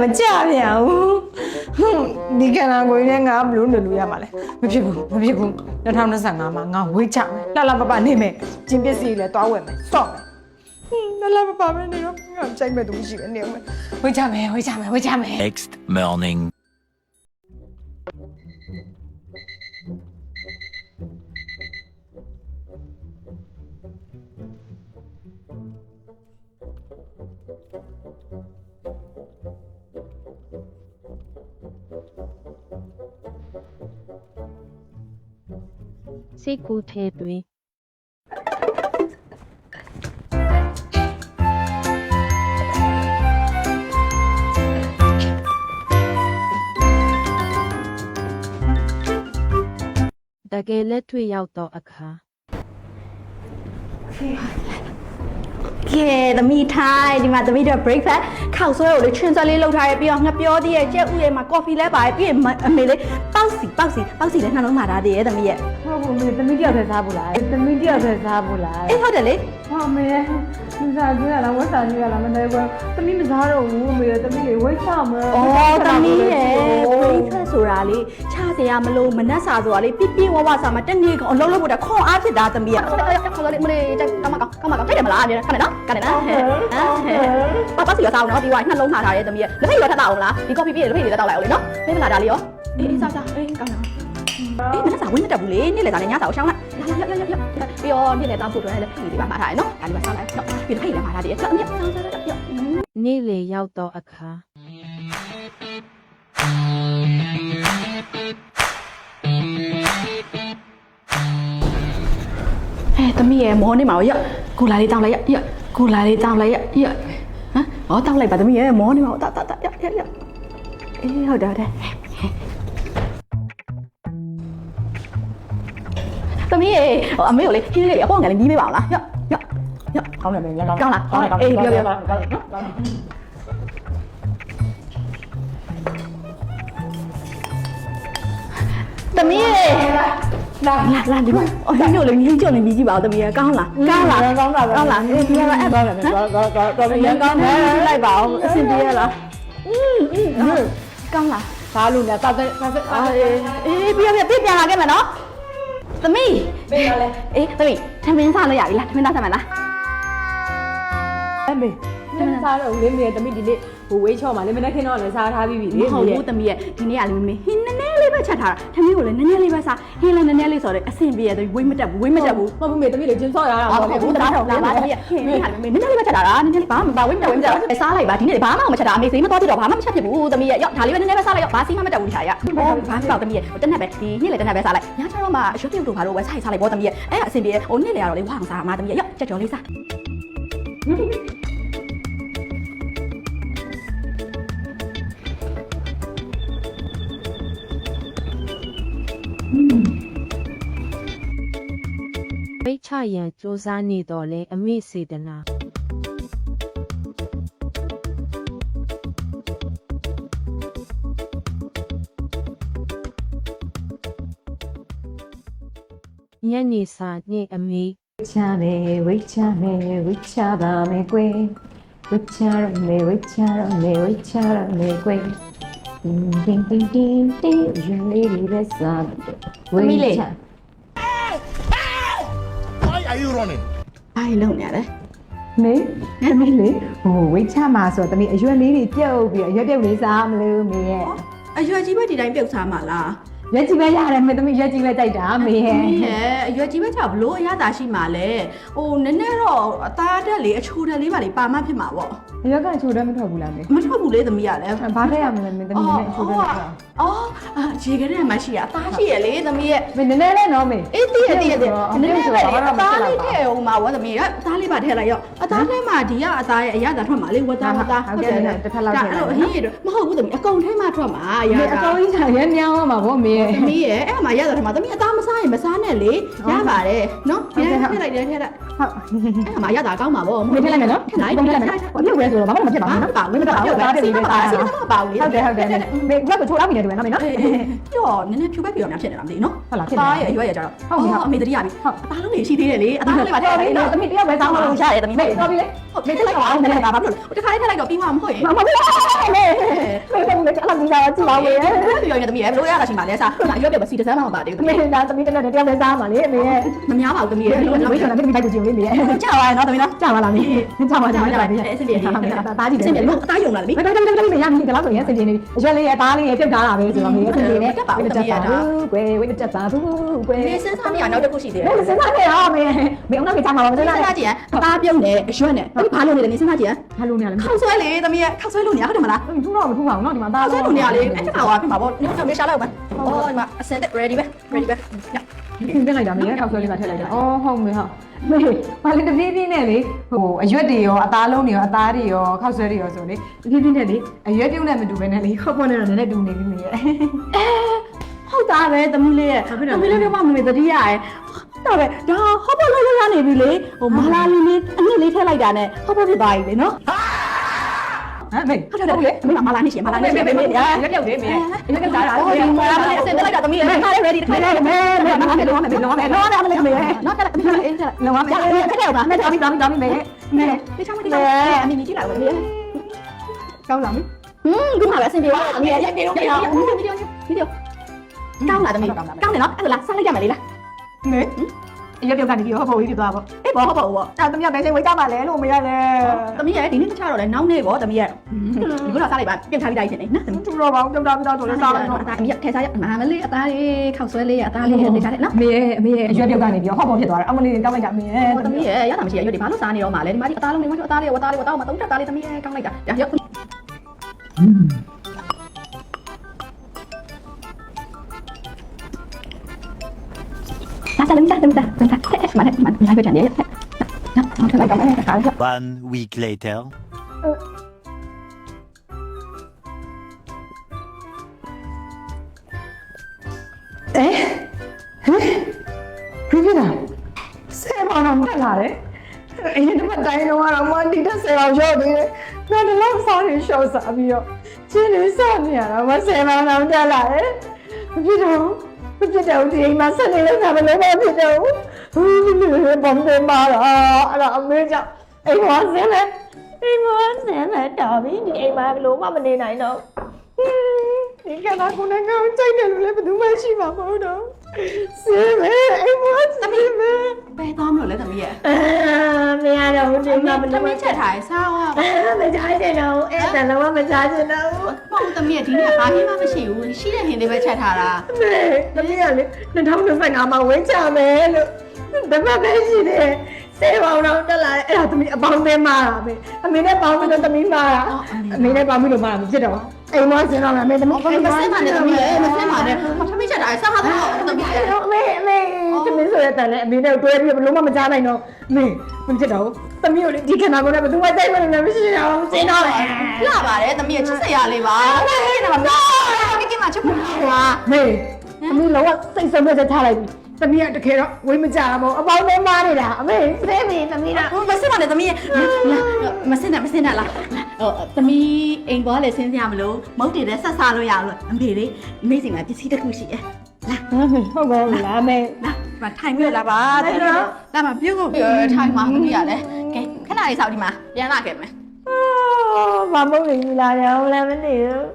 မကြပြန်ဘူးဟွန်းဒီကနာကိုလည်းငါဘလို့နေလို့ရမှာလဲမဖြစ်ဘူးမဖြစ်ဘူး2025မှာငါဝေးချမယ်လှလှပပနေမယ်ကျင်းပစ္စည်းလည်းတွားဝယ်မယ်စော့မယ်ဟွန်းလှလှပပပဲနေတော့ငါကြိုက်မဲ့သူရှိတယ်နေအောင်ဝေးချမယ်ဝေးချမယ်ဝေးချမယ် Next morning. စိတ်ကူးထဲတွင်တကယ်လက်တွေ့ရောက်တော့အခါကဲသမီးထိုင်ဒီမှာသမီးတို့ breakfast ခောက်ဆွဲကိုလေချွန်းဆွဲလေးလုပ်ထားရပြီးတော့ငပြောသေးရဲ့ကြက်ဥရဲ့မှာ coffee လဲပါတယ်ပြီးရင်အမေလေးပေါက်စီပေါက်စီပေါက်စီလည်းနှလုံးမှာထားသေးရဲ့သမီးရဲ့ ဟုတ်ဘူးမေသမီးတယောက်တည်းစားဖို့လားသမီးတယောက်တည်းစားဖို့လားအေးဟုတ်တယ်လေဟာမေလူစားကြည့်ရလားဝတ်စားကြည့်ရလားမနေဘူးသမီးမစားတော့ဘူးမေသမီးလေးဝိတ်ချမယ်အော်သမီးရဲ့ breakfast ဆိုတာလေချစရာမလို့မနှက်စာဆိုတာလေပြပြဝဝစာမှာတနေ့ကအလုံးလုံးဖို့တခွန်အားဖြစ်တာသမီးရဲ့ခေါ်လို့လေမလေးတက်ကမကောင်ကမကောင်တိုက်တယ်မလားအမြဲခဏနော်ခဏနော်ဟဲ့ဟဲ့ပေါက်စီရစားအောင်နော်ဒီဝိုင်းနှလုံးထားထားရဲ့သမီးရဲ့လက်ဖိတ်ရောထပ်တာအောင်လားဒီ coffee ပြည့်လက်ဖိတ်လေးတောက်လိုက်အောင်လေနော်မင်းမလာတာလေးရောအေးအေးစားစားအေးကောင်းတာ အေးမနက်စာဝင်းမတက်ဘူးလေနေ့လေစာလည်းညစာကိုရှောင်းလိုက်လာလာလာလာလာပြီးတော့နေ့လေတောင်းဖို့တွဲလည်းဖိဒီပါမှာထားရနော်ဒါဒီမှာစားလိုက်နော်ပြီးတော့ဖိလည်းမှာထားတယ်ဆက်အမြတ်စားစားစားပြနေ့လေရောက်တော့အခါဟဲ့သမီးရဲ့မောနေမှာရောကိုလာလေးတောင်းလိုက်ရရကိုလာလေးတောင်းလိုက်ရရဟမ်ဟောတောင်းလိုက်ပါသမီးရဲ့မောနေမှာတာတာတာရရရအေးဟုတ်တယ်ဟုတ်တယ် သမီးရဲ့ဟိုအမေကိုလေခင်းလေးအပေါ့ငယ်လေးပြီးပေးပါအောင်လားရရရ ကောင်းတယ်မေကောင်း ကောင်းလားအေးပြောပြောသမီးရဲ့လာလာလာဒီမှာအော်ဒီလိုလေမြူးကြုံနေပြီးကြည့်ပါဦးသမီးရဲ့ကောင်းလားကောင်းလား ကောင်းတာပဲ ကောင်းလားအေးဒီကအဲ့တော့ ကောင်းကောင်းကောင်းကောင်း ရန်ကောင်းတယ်လိုက်ပါအောင်အဆင်ပြေရလားอืมอืมကောင်းလား စားလို့လားစားတဲ့စားတဲ့ အေးအေးပြပြပြပြန်လာခဲ့မယ်နော် သမီးပေးရလဲအေးသမီးထမင်းစားလို့ရပြီလားထမင်းသားစားမယ်လားအမေနင်စားတော့လေမေတမိဒီနေ့ ဟိုဝေးချော့မှာလေမနေ့ခင်တော့လည်းစားထားပြီးပြီမလေဟုတ်ဘူးသမီးရဲ့ဒီနေ့ကလေမင်းဟင်းနည်းနည်းလေးပဲချက်ထားတာထမင်းကိုလည်းနည်းနည်းလေးပဲစားဟင်းလည်းနည်းနည်းလေးဆိုတော့အဆင်ပြေရတယ်ဝိတ်မတက်ဘူးဝိတ်မတက်ဘူးမဟုတ်ဘူးမေတမိလေးကျင်းဆော့ရတာအော်ဟုတ်ဘူးတမတော်လာပါသမီးရဲ့ဟင်းဟင်းဟာလေမင်းနည်းနည်းလေးပဲချက်တာလားနည်းနည်းလေးဘာမှမပါဝိတ်မတက်ဝိတ်မတက်စားလိုက်ပါဒီနေ့ဘာမှမချက်တာအမေစိမသွားကြည့်တော့ဘာမှမချက်ဖြစ်ဘူးသမီးရဲ့ရော့ဒါလေးပဲနည်းနည်းပဲစားလိုက်ရောဘာစီမှမတက်ဘူးခြာရဟောဘာဖြစ်ပါသမီးရဲ့တက်နဲ့ပဲဒီနေ့လေတက်နဲ့ပဲစားလိုက်ညချတော့မှအရွှေပြုတ်တို့ဘာလို့ပဲစားရစားလိုက်ပေါ့သမီးရဲ့အဲ့အဆင်ပြေဟိုနေ့လေကတော့လေဝါအောင်စားမှာသမီးရဲ့ရော့ချက်ကြော်လေးစား ချရန်စူးစမ်းနေတော့လဲအမိစေတနာညနေစာနှင့်အမိချမယ်ဝိချမယ်ဝိချပါမယ်ကွယ်ဝိချရမယ်ဝိချရမယ်ဝိချရမယ်ကွယ်တင်းတင်းတင်းတင်းတင်းရင်လေးလေးပဲစားဝိချ Why are you running? ဘာလုံနေရလဲမေသမီးလေးဟိုဝိချမှာဆိုတော့သမီးအရွက်လေးတွေပြုတ်ပြီးတော့ရွက်ပြုတ်လေးစားမလို့မေရဲ့အရွယ်ကြီးပဲဒီတိုင်းပြုတ်စားမှာလား ရွက်ကြီးပဲရတယ်မေသမီးရွက်ကြီးပဲတိုက်တာမေရဲ့ဟဲ့အရွယ်ကြီးပဲချဘလို့အရသာရှိမှာလဲဟိုနည်းနည်းတော့အသားတက်လေအချိုတက်လေးပါလေပါမဖြစ်မှာပေါ့ရွက်ကချိုးတော့မထွက်ဘူးလားမေမထွက်ဘူးလေသမီးရလဲဘာထည့်ရမလဲမေသမီးနဲ့ချိုးတော့ထွက်အော်အာခြေကလေးမှရှိရအသားရှိရလေသမီးရဲ့မေနည်းနည်းလေးနော်မေအေးတည့်ရတည့်ရတည့်အမေဆိုပဲတော့လေဘာမှအမသားဖြစ်လေးတော့ထည့်အောင်မှာဝတ်သမီးရအသားလေးပါထည့်လိုက်ရောအသားထဲမှာဒီကအသားရဲ့အရသာထွက်မှာလေဝတ်သားဝတ်သားဟုတ်ကဲ့တစ်ဖက်လောက်ထည့်လိုက်အဲ့လိုအဟင်းရတော့မဟုတ်ဘူးသမီးအကုန်ထဲမှာထွက်မှာအရမေသာအကောင်ကြီးချာရွက်မြောင်းအောင်ပါဗောမေရဲ့သမီးရဲ့အဲ့မှာရတာထမသမီးအသားမစားရင်မစားနဲ့လေရပါတယ်နော်ထည့်လိုက်တယ်ထည့်လိုက်ဟုတ်အဲ့မှာရတာကောင်းမှာဗောမေထည့်လိုက်မယ်နော်ထည့်လိုက်ထည့်လိုက်မယ်နော်ပြုတ်ရဲဆိုတော့ဘာမှမဖြစ်ပါဘူးနော်ပါဝင်တော့ပါဝင်တော့ပါစီမပါဘူးလေဟုတ်တယ်ဟုတ်တယ်မေဘက်ကချိုးလာပြီနဲ့တူပဲနော်မေနော်ပြီးတော့နည်းနည်းဖြူပဲပြီးတော့များဖြစ်နေတာမသိဘူးနော်ဟုတ်လားဖြစ်ပါနေရဲ့အရွယ်ရကြတော့ဟုတ်ပြီဟုတ်အမေတတိယပြီဟုတ်အသားလုံးတွေရှိသေးတယ်လေအသားလုံးတွေပါထည့်ရတယ်နော်သမီးတယောက်ပဲစောင်းလို့ရတယ်တမီးမေမေတော်ပြီလေဟုတ်မေထည့်လိုက်တော့နည်းနည်းပါဘာဖြစ်လို့တခါလေးထည့်လိုက်တော့ပြီးမှမဟုတ်ရင်မမမေမေမေမေကလည်းဒီစားကြည့်ပါဦးရေဒီရောရတမီးရဲ့ဘလို့ရတာရှိမှလဲစားစားခုနအရွက်ပြက်မစီတစ်စမ်းမှမပါသေးဘူးအမေဒါသမီးတစ်ယောက်နဲ့တယောက်ပဲစားမှာလေအမေရဲ့မများပါဘူးသမီးရဲ့ဒီကနေ့ကျွန်တော်မင်းသမီးတိုက်ကြည့်လို့လေအမေရဲ့ကြာပါရဲ့နော်သမီးနော်ကြာပါလားမင်းကြာပါကြာပါကြာပါအဆင်ပြေတာတာကြီးတယ်အဆင်ပြေလို့အသားယုံလာလေမင်းတော်တော်တော်တော်ရမင်းဒါလောက်ဆိုရင်အဆင်ပြေနေပြီအရွက်လေးရဲ့အသားလေးရဲ့ပြုတ်ထားတာပဲဆိုတော့မင်းအဆင်ပြေနေတက်ပါဦးတက်ပါဘူးကွယ်ဝိတ်တက်ပါဘူးကွယ်မင်းစဉ်းစားမိအောင်နောက်တစ်ခုရှိသေးတယ်မင်းစဉ်းစားနေရအောင်မင်းမင်းအောင်နောက်ကြမှာပါမစဉ်းစားကြည့်ရအသားပြုတ်နေအရွက်နဲ့ဘာလို့နေလဲမင်းစဉ်းစားကြည့်ရဘာလို့နေလဲခောက်ဆွဲလေသမီးရဲ့ခောက်ဆွဲလို့နေရဟုတ်တယ်မလားထူးတော့မထူးပါဘူးနော်ဒီမှာသားဆွဲလို့နေရလေအဲ့ဒါကဘာဖြစ်မှာပေါ့နောက်တစ်ခါမေးရှာလိုက်အောင်ပါဒီမှာအစင်တက် ready ပဲ ready ပဲပြင်ပြလိုက်တာမေရဲ့ထောက်ဆွဲလေးပါထည့်လိုက်တာအော်ဟုတ်မေဟုတ်မေဘာလဲတပြေးပြေးနဲ့လေဟိုအရွက်တွေရောအသားလုံးတွေရောအသားတွေရောခောက်ဆွဲတွေရောဆိုလေတပြေးပြေးနဲ့လေအရွက်ပြုံးနဲ့မတူဘဲနဲ့လေခောက်ပွန်းနဲ့တော့နည်းနည်းတူနေပြီမေရဲ့ဟုတ်တာပဲသမီးလေးရဲ့သမီးလေးကမှမမေတတိယရဲ့ဒါပဲဒါဟောပေါ်လို့ရနေပြီလေဟိုမာလာလေးလေးအနည်းလေးထည့်လိုက်တာနဲ့ဟောပေါ်ဖြစ်သွားပြီလေနော်ဟ မ်မေဟုတ်တယ်ဟုတ်လေအမေမာလာနေရှင်မာလာနေရှင်မေမေရာရွက်ပြုတ်လေးမေရဲ့ရွက်ပြုတ်တာဟိုဒီမာလာလေးအစင်တက်လိုက်တာသမီးရဲ့ခါလေး ready တခါလေးမေမေမေမေမေလုံးဝမေလုံးဝမေလုံးဝမေမေမေနော်တက်လိုက်အေးတက်လုံးဝမေလိုက်ရခက်တယ်ပါမေတော်ပြီတော်ပြီတော်ပြီမေမေဒီချောင်းမဒီချောင်းအမေကြီးကြည့်လိုက်ပါလေကောင်းလားမေဟွန်းဒီမှာပဲအဆင်ပြေပါသမီးရဲ့ပြေတော့ပြေတော့ဗီဒီယိုဗီဒီယိုကောင်းလားသမီးကောင်းတယ်နော်အဲ့ဒါလားစားလိုက်ရမယ်လေလားမေ ရွက်ပြုတ်ကနေပြီးဟောပေါ်ပြီးသွားပေါ့အေးဘောဟုတ်ပါဘောအဲ့သမီးကဘယ်ချိန်ဝေးကြမှာလဲလို့မေရတယ်သမီးရဲ့ဒီနေ့တခြားတော့လဲနောက်နေ့ပေါ့သမီးရဲ့ဒီကုလားစားလိုက်ပါပြင်ထားပြီးတိုင်းရှင်နေနော်သမီးထူတော့ပါဘူးကြောက်တာပြီးတော့ဆိုလဲစားလိုက်တော့အသားအမေထဲစားရမာမလေးအသားလေးခောက်ဆွဲလေးအသားလေးနေစားတယ်နော်အမေရဲ့အမေရဲ့အရွက်ပြုတ်ကနေပြီးတော့ဟောပေါ်ဖြစ်သွားတယ်အမလေးတောင်းလိုက်တာအမေရဲ့သမီးရဲ့ရတာမရှိရရွဒီဘာလို့စားနေတော့မှာလဲဒီမှာဒီအသားလုံးနေမှာအသားလေးဝသားလေးဝသားမသုံးတက်သားလေးသမီးရဲ့ကောင်းလိုက်တာရရောက်လာစား လည်းစားတယ်စားတယ်စားတယ်မနဲ့မလိုက်ပြန်နေနော်နော်ထလိုက်တော့မယ်ခါရ One week later. အဲဟဲ့ပြပြတာဆယ်ပေါင်တော့တက်လာတယ်အရင်တစ်ပတ်တိုင်းတော့ကတော့မန်တီတက်ဆယ်ပေါင်ရော့သေးတယ်နောက်တစ်လောက်စားနေရှော့စား ပြီးတော့ချင်းလေးစားနေရတော့မဆယ်ပေါင်တော့တက်လာတယ်မဖြစ်တော့မဖြစ်တော့ဒီအိမ်မှာဆက်နေလို့သာမလို့မဖြစ်တော့ဟူးဘုံတယ်မာတော့အဲ့တော့အမေကြောင့်အိမ်မှာဆင်းလဲအိမ်မှာဆင်းလဲတော်ပြီဒီအိမ်မှာဘလို့မှမနေနိုင်တော့ ဒီကနာကိုလည်းငါ့ကိုကြိုက်တယ်လို့လည်းဘယ်သူမှရှိမှာမဟုတ်တော့စေမေအိမ်မသမီးမေဘယ်သွားမလို့လဲသမီးရဲ့အာမရတော့ဘူးဒီမှာဘယ်တလိုမင်းချက်ထားရစားအောင်မချားချင်တော့အဲ့ဒါလည်းမချားချင်တော့မဟုတ်သမီးရဲ့ဒီနေ့ဘာမှမရှိဘူးရှိတဲ့ဟင်လေးပဲချက်ထားတာမေသမီးကလေ2025မှာဝင်းချမယ်လို့တပတ်ပဲရှိတယ်စေပေါင်းတော့တက်လာတယ်အဲ့ဒါသမီးအပေါင်းသေးမှာတာပဲအမေနဲ့ပေါင်းပြီးတော့သမီးမှာတာအမေနဲ့ပေါင်းပြီးတော့မှာတာမဖြစ်တော့အိမ်မစင်တော့လားမေသမီးမစင်းပါနဲ့သမီးရဲ့မစင်းပါနဲ့မထမင်းချက်ထားရစားဟာတော့သမီးရဲ့အမေအမေသမီးဆိုရတဲ့လည်းအမေနဲ့တွဲပြီးဘလို့မှမကြားနိုင်တော့အမေမဖြစ်တော့သမီးကိုလေဒီခဏကတော့ဘယ်သူမှတိုက်မလို့လည်းမရှိတော့စင်တော့လေလာပါတယ်သမီးရဲ့ချစ်စရာလေးပါအဲ့ဒါမှမဟုတ်ဒီကမှချက်ဖို့ပါမေသမီးလောကစိတ်ဆုံးမဲ့ထားလိုက်ပြီ သမီးကတကယ်တော့ဝေးမကြဘူးအပေါင်းနဲ့မားနေတာအမေစဲမေသမီးကမစင်းပါနဲ့သမီးရဲ့မစင်းနဲ့မစင်းနဲ့လားဟိုသမီးအိမ်ပေါ်လေဆင်းစရာမလို့မုတ်တည်တဲ့ဆက်စားလို့ရလို့အမေလေးမိစင်ကပစ္စည်းတစ်ခုရှိရဲ့ဟုတ်ကောလားမေလာမထိုင်ပြလာပါတဲ့လာမပြုတ်ကိုထိုင်မှာသမီးရလဲကဲခဏလေးစောက်ဒီမှာပြန်လာခဲ့မယ်ဘာမဟုတ်ဘူးလာတယ်ဟုတ်လည်းမသိဘူး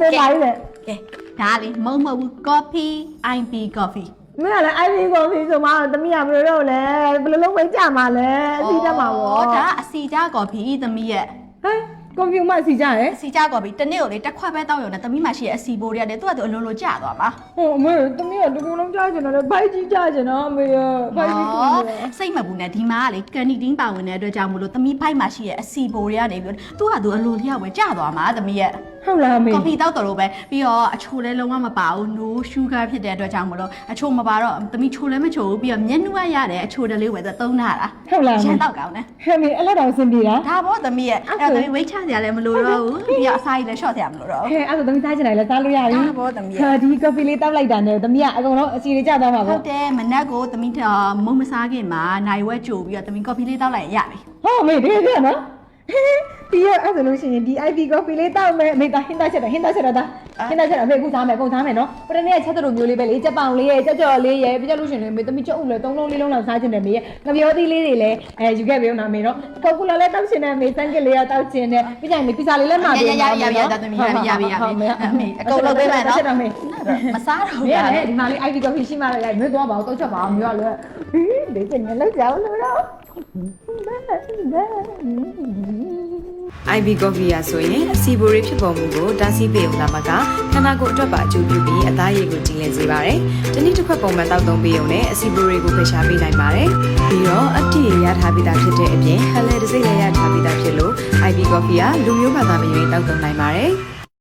မေပါလေကဲဒါလေးမုံမဟုတ်ဘူး coffee IP coffee မင်းကလည်း IV ကော်ဖီဆိုမှသမီးကဘယ်လိုလုပ်လဲဘယ်လိုလုပ်ဝေးကြမှာလဲအစီတက်မှာပေါ့ဒါအစီကြ coffee သမီးရဲ့ဟဲ့ကွန်ပျူတာစီကြရဲအစီကြ coffee တနေ့ကိုလေတစ်ခွက်ပဲတောက်ရုံနဲ့သမီးမရှိရဲ့အစီဘိုးတွေကလေသူ့ကသူအလိုလိုကျသွားမှာဟိုအမေတမီးကတကူလုံးကြားချင်တယ်ဘိုက်ကြီးကြားချင်တော့အမေရဘိုက်ကြီးတူတယ်စိတ်မပူနဲ့ဒီမှာကလေကန်နီတင်းပါဝင်တဲ့အတွက်ကြောင့်မလို့သမီးဖိုက်မှာရှိရဲ့အစီဘိုးတွေကနေပြီးသူ့ကသူအလိုလျောက်ပဲကျသွားမှာသမီးရဲ့ ဟုတ်လားအမေ ကော်ဖီတောက်တော်လို့ပဲပြီးတော့အချိုလည်းလုံးဝမပါဘူး no sugar ဖြစ်တဲ့အတွက်ကြောင့်မလို့အချိုမပါတော့သမီးချိုလည်းမချိုဘူးပြီးတော့မျက်နှာရရတယ်အချိုတလေးပဲသူသုံးတာလားဟုတ်လားအရမေန်တောက်ကောင်းတယ်ဟဲ့မေအဲ့လောက်တော့အဆင်ပြေတာဒါပေါ့သမီးရဲ့အဲ့တော့သမီးဝိတ်ချစရာလည်းမလိုတော့ဘူးပြီးတော့အစာကြီးလည်း short စရာမလိုတော့ဘူးဟဲ့အဲ့ဒါသမီးစားချင်တယ်လဲစားလို့ရပြီဒါပေါ့သမီးရဲ့ဟာဒီကော်ဖီလေးတောက်လိုက်တာနဲ့သမီးကအကုန်လုံးအစီတွေကြသွားမှာဟုပေါ့တ်တယ်မနက်ကိုသမီးမုံမစားခင်မှာနိုင်ဝက်ကြိုပြီးတော့သမီးကော်ဖီလေးတောက်လိုက်ရရပြီ ဟောအမေတကယ် ပြနော်ဒီရအဲ့ဆိုလို့ရှိရင်ဒီ IP coffee လေးတောက်မယ်အမေသားဟင်းသားချက်တာဟင်းသားချက်တာဒါဟင်းသားချက်တာအမေအခုစားမယ်အခုစားမယ်နော်ပထမနေ့ကချက်တို့မျိုးလေးပဲလေကြက်ပောင်လေးရဲ့ကြောက်ကြော်လေးရဲ့ပြကြလို့ရှိရင်လေမေသမီးကြောက်ဦးလေသုံးလုံးလေးလုံးလောက်စားချင်တယ်မေရဲ့ငပြောသီးလေးတွေလည်းအဲယူခဲ့ပေးဦးနော်မေနော်ကောကူလာလည်းတောက်ချင်တယ်မေစမ်းကလေးရတောက်ချင်တယ်ပြီးကြရင်မေပီဇာလေးလည်းမှာရပေးရရရရသမီးရရရရအမေအကုန်လုံးပေးမယ်နော်ချက်တော့မေမစားတော့မေဘူးကလည်းဒီမှာလေး IP coffee ရှိမှလည်းရိုက်မေသွားပါဦးတောက်ချက်ပါအောင်မျိုးကလည်းဟင်းဒီကျင်လည်းကြောက်လို့တော့ IB Coffee ရဆိုရင်အစီဘိုရီဖြစ်ပေါ်မှုကိုတားဆီးပေးုံသာမကခန္ဓာကိုယ်အတွက်ပါအကျိုးပြုပြီးအသားရည်ကိုတည်လည်စေပါတယ်။ဒီနေ့တစ်ခွက်ပုံမှန်တောက်သုံးပေးုံနဲ့အစီဘိုရီကိုဖယ်ရှားပေးနိုင်ပါတယ်။ပြီးတော့အတိရရထားပြီးသားဖြစ်တဲ့အပြင်ဟလဲတစ်စိမ့်လည်းရထားပြီးသားဖြစ်လို့ IB Coffee ကလူမျိုးဘာသာမရွေးတောက်သုံးနိုင်ပါတယ်။